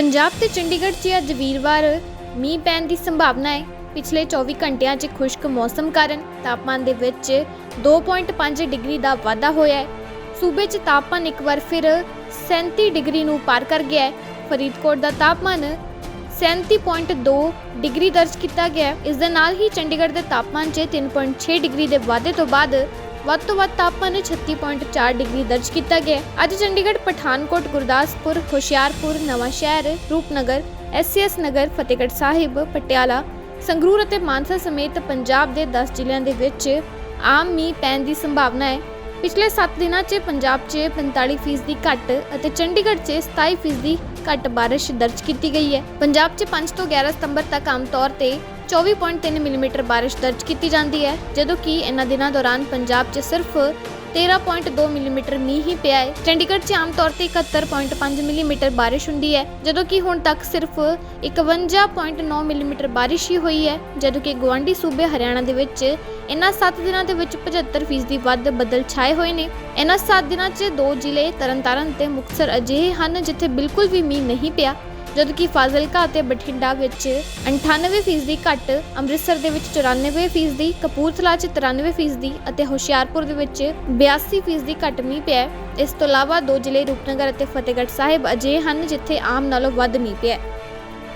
ਪੰਜਾਬ ਤੇ ਚੰਡੀਗੜ੍ਹ 'ਚ ਅੱਜ ਵੀਰਵਾਰ ਮੀਂਹ ਪੈਣ ਦੀ ਸੰਭਾਵਨਾ ਹੈ। ਪਿਛਲੇ 24 ਘੰਟਿਆਂ 'ਚ ਖੁਸ਼ਕ ਮੌਸਮ ਕਾਰਨ ਤਾਪਮਾਨ ਦੇ ਵਿੱਚ 2.5 ਡਿਗਰੀ ਦਾ ਵਾਧਾ ਹੋਇਆ ਹੈ। ਸੂਬੇ 'ਚ ਤਾਪਮਾਨ ਇੱਕ ਵਾਰ ਫਿਰ 37 ਡਿਗਰੀ ਨੂੰ ਪਾਰ ਕਰ ਗਿਆ ਹੈ। ਫਰੀਦਕੋਟ ਦਾ ਤਾਪਮਾਨ 37.2 ਡਿਗਰੀ ਦਰਜ ਕੀਤਾ ਗਿਆ ਇਸ ਦੇ ਨਾਲ ਹੀ ਚੰਡੀਗੜ੍ਹ ਦੇ ਤਾਪਮਾਨ 'ਚ 3.6 ਡਿਗਰੀ ਦੇ ਵਾਧੇ ਤੋਂ ਬਾਅਦ ਵੱਧ ਤੋਂ ਵੱਧ ਤਾਪਮਾਨ 36.4 ਡਿਗਰੀ ਦਰਜ ਕੀਤਾ ਗਿਆ ਅੱਜ ਚੰਡੀਗੜ੍ਹ, ਪਠਾਨਕੋਟ, ਗੁਰਦਾਸਪੁਰ, ਹੁਸ਼ਿਆਰਪੁਰ, ਨਵਾਂ ਸ਼ਹਿਰ, ਰੂਪਨਗਰ, ਐਸਸੀਐਸ ਨਗਰ, ਫਤਿਹਗੜ੍ਹ ਸਾਹਿਬ, ਪਟਿਆਲਾ, ਸੰਗਰੂਰ ਅਤੇ ਮਾਨਸਾ ਸਮੇਤ ਪੰਜਾਬ ਦੇ 10 ਜ਼ਿਲ੍ਹਿਆਂ ਦੇ ਵਿੱਚ ਆਮ ਮੀਂਹ ਪੈਣ ਦੀ ਸੰਭਾਵਨਾ ਹੈ। ਪਿਛਲੇ 7 ਦਿਨਾਂ 'ਚ ਪੰਜਾਬ 'ਚ 45% ਦੀ ਘੱਟ ਅਤੇ ਚੰਡੀਗੜ੍ਹ 'ਚ 27% ਦੀ ਘੱਟ ਬਾਰਿਸ਼ ਦਰਜ ਕੀਤੀ ਗਈ ਹੈ। ਪੰਜਾਬ 'ਚ 5 ਤੋਂ 11 ਸਤੰਬਰ ਤੱਕ ਆਮ ਤੌਰ ਤੇ 24.3 ਮਿਲੀਮੀਟਰ ਬਾਰਿਸ਼ ਦਰਜ ਕੀਤੀ ਜਾਂਦੀ ਹੈ, ਜਦੋਂ ਕਿ ਇਹਨਾਂ ਦਿਨਾਂ ਦੌਰਾਨ ਪੰਜਾਬ 'ਚ ਸਿਰਫ 13.2 ਮਿਲੀਮੀਟਰ ਮੀਂਹ ਹੀ ਪਿਆ ਹੈ। ਚੰਡੀਗੜ੍ਹ 'ਚ ਆਮ ਤੌਰ ਤੇ 71.5 ਮਿਲੀਮੀਟਰ ਬਾਰਿਸ਼ ਹੁੰਦੀ ਹੈ, ਜਦੋਂ ਕਿ ਹੁਣ ਤੱਕ ਸਿਰਫ 51.9 ਮਿਲੀਮੀਟਰ ਬਾਰਿਸ਼ ਹੀ ਹੋਈ ਹੈ, ਜਦੋਂ ਕਿ ਗਵਾਂਢੀ ਸੂਬੇ ਹਰਿਆਣਾ ਦੇ ਵਿੱਚ ਇਹਨਾਂ 7 ਦਿਨਾਂ ਦੇ ਵਿੱਚ 75% ਦੀ ਵੱਧ ਬੱਦਲ ਛਾਏ ਹੋਏ ਨੇ। ਇਹਨਾਂ 7 ਦਿਨਾਂ 'ਚ ਦੋ ਜ਼ਿਲ੍ਹੇ ਤਰਨਤਾਰਨ ਤੇ ਮੁਕਤਸਰ ਅਜਿਹੇ ਹਨ ਜਿੱਥੇ ਬਿਲਕੁਲ ਵੀ ਮੀਂਹ ਨਹੀਂ ਪਿਆ। ਜਦੋਂ ਕਿ ਫਾਜ਼ਿਲਕਾ ਅਤੇ ਬਠਿੰਡਾ ਵਿੱਚ 98% ਘੱਟ, ਅੰਮ੍ਰਿਤਸਰ ਦੇ ਵਿੱਚ 94% ਕਪੂਰਥਲਾ 'ਚ 93% ਅਤੇ ਹੁਸ਼ਿਆਰਪੁਰ ਦੇ ਵਿੱਚ 82% ਘੱਟ ਮੀਂਹ ਪਿਆ ਇਸ ਤੋਂ ਇਲਾਵਾ ਦੋ ਜ਼ਿਲ੍ਹੇ ਰੂਪਨਗਰ ਅਤੇ ਫਤਿਹਗੜ੍ਹ ਸਾਹਿਬ ਅਜਿਹੇ ਹਨ ਜਿੱਥੇ ਆਮ ਨਾਲੋਂ ਵੱਧ ਮੀਂਹ ਪਿਆ